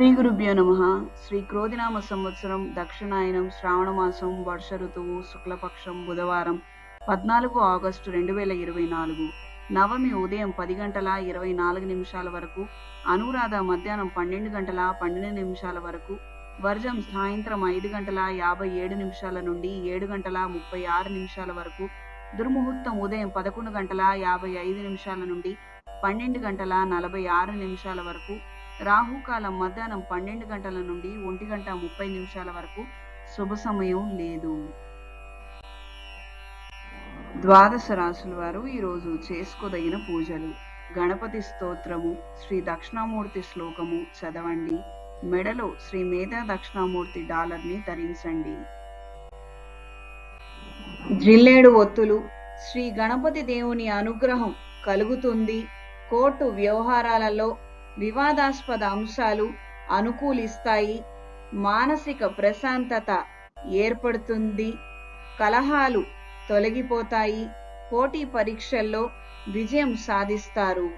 శ్రీ గురుభ్యో నమ. శ్రీ క్రోధినామ సంవత్సరం దక్షిణాయనం శ్రావణ మాసం వర్ష ఋతువు శుక్లపక్షం బుధవారం పద్నాలుగు ఆగస్టు రెండు వేల ఇరవై నాలుగు. నవమి ఉదయం పది గంటల ఇరవై నాలుగు నిమిషాల వరకు అనురాధ మధ్యాహ్నం పన్నెండు గంటల పన్నెండు నిమిషాల వరకు వర్జం సాయంత్రం ఐదు గంటల యాభై ఏడు నిమిషాల నుండి ఏడు గంటల ముప్పై ఆరు నిమిషాల వరకు దుర్ముహూర్తం ఉదయం పదకొండు గంటల యాభై ఐదు నిమిషాల నుండి పన్నెండు గంటల నలభై ఆరు నిమిషాల వరకు రాహుకాలం మధ్యాహ్నం పన్నెండు గంటల నుండి ఒంటి గంట ముప్పై నిమిషాల వరకు శుభ సమయం లేదు. ద్వాదశ రాశుల వారు ఈరోజు చేసుకోదగిన పూజలు. గణపతి స్తోత్రము శ్రీ దక్షిణామూర్తి శ్లోకము చదవండి. మెడలో శ్రీ మేధా దక్షిణామూర్తి డాలర్ని ధరించండి. జిల్లేడు ఒత్తులు. శ్రీ గణపతి దేవుని అనుగ్రహం కలుగుతుంది. కోర్టు వ్యవహారాలలో వివాదాస్పద అంశాలు అనుకూలిస్తాయి. మానసిక ప్రశాంతత ఏర్పడుతుంది. కలహాలు తొలగిపోతాయి. పోటీ పరీక్షల్లో విజయం సాధిస్తారు.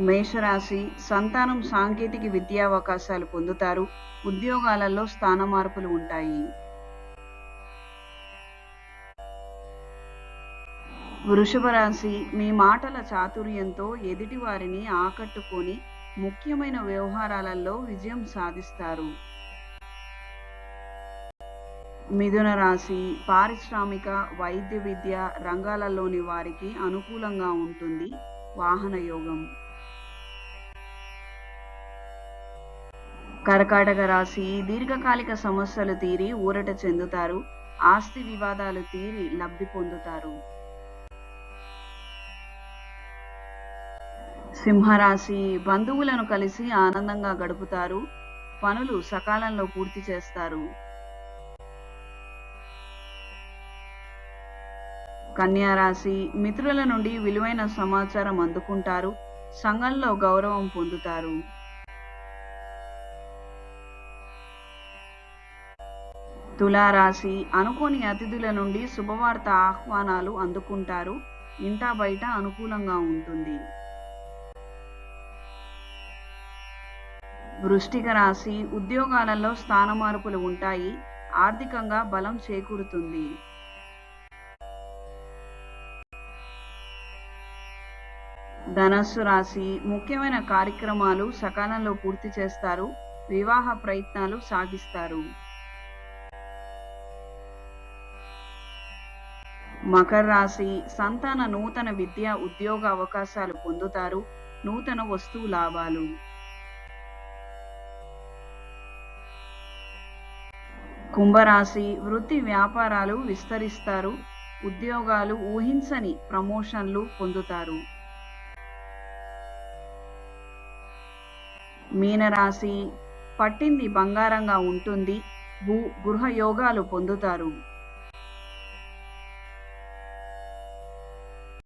మేషరాశి సంతానం సాంకేతిక విద్యా అవకాశాలు పొందుతారు. ఉద్యోగాలలో స్థాన మార్పులు ఉంటాయి. వృషభ రాశి మీ మాటల చాతుర్యంతో ఎదుటి వారిని ఆకట్టుకొని ముఖ్యమైన వ్యవహారాలలో విజయం సాధిస్తారు. మిథున రాశి పారిశ్రామిక వైద్య విద్య రంగాలలోని వారికి అనుకూలంగా ఉంటుంది. వాహన యోగం. కర్కాటక రాశి దీర్ఘకాలిక సమస్యలు తీరి ఊరట చెందుతారు. ఆస్తి వివాదాలు తీరి లబ్ధి పొందుతారు. సింహరాశి బంధువులను కలిసి ఆనందంగా గడుపుతారు. పనులు సకాలంలో పూర్తి చేస్తారు. కన్యారాశి మిత్రుల నుండి విలువైన సమాచారం అందుకుంటారు. సంఘంలో గౌరవం పొందుతారు. తులారాశి అనుకోని అతిథుల నుండి శుభవార్త ఆహ్వానాలు అందుకుంటారు. ఇంటా బయట అనుకూలంగా ఉంటుంది. వృష్టిక రాశి ఉద్యోగాలలో స్థాన మార్పులు ఉంటాయి. ఆర్థికంగా బలం చేకూరుతుంది. ధనస్సు రాశి ముఖ్యమైన కార్యక్రమాలు సకాలంలో పూర్తి చేస్తారు. వివాహ ప్రయత్నాలు సాగిస్తారు. మకర రాశి సంతాన నూతన విద్య ఉద్యోగ అవకాశాలు పొందుతారు. నూతన వస్తువు లాభాలు. కుంభరాశి వృత్తి వ్యాపారాలు విస్తరిస్తారు ఉద్యోగాలు ఊహించని ప్రమోషన్లు పొందుతారు. మీనరాశి పట్టింది బంగారంగా ఉంటుంది భూ గృహ యోగాలు పొందుతారు.